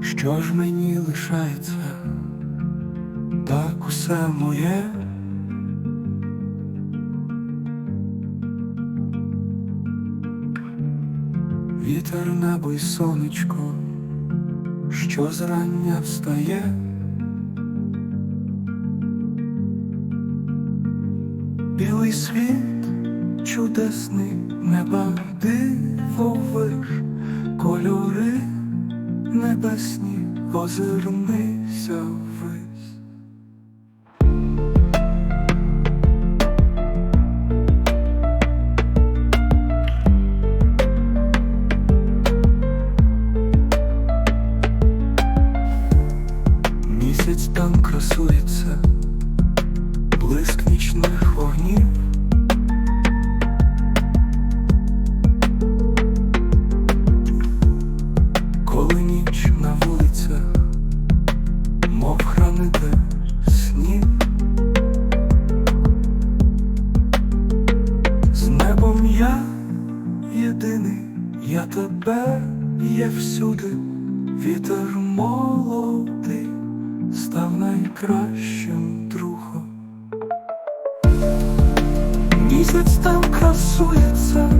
Що ж мені лишається, так усе моє. Вітер, небо й сонечко, що зрання встає. Білий світ чудесний, неба дивовиж, небесні, озирнися ввись. Місяць там красується, я тебе є всюди, вітер молодий, став найкращим другом. Місяць там красується,